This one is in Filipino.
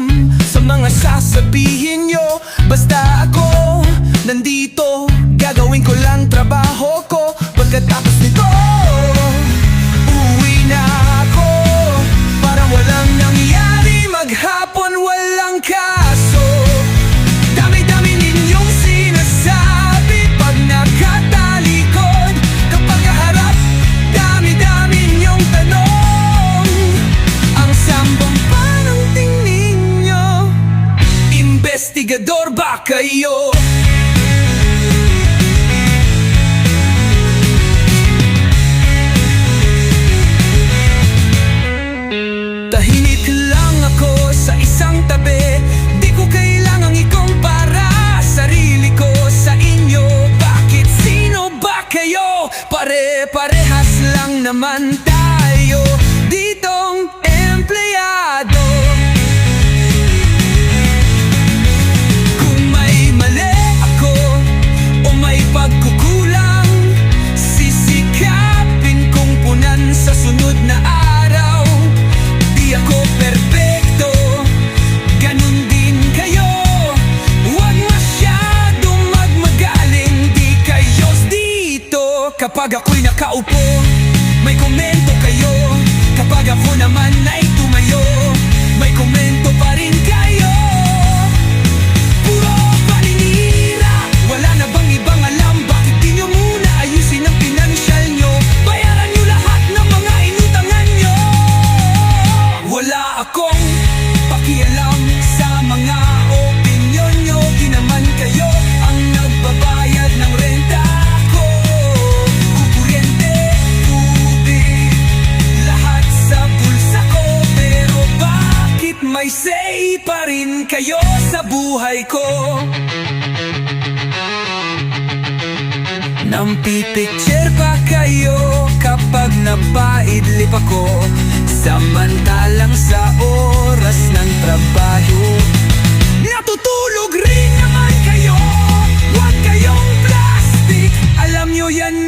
pakialam Sa mga sasabihin nyo. Basta ako nandito Gagawin ko lang trabaho ko. Pagkatapos nito Investigador ba kayo? Tahimik lang ako sa isang tabi Di ko kailangang ikumpara Sarili ko sa inyo Bakit sino ba? Pare-parehas lang naman Kapag ako'y nakaupo May say pa rin kayo sa buhay ko. Nampipicture pa kayo kapag napaidlip ako. Samantalang sa oras ng trabaho Natutulog rin naman kayo. Huwag kayong plastic. Alam nyo yan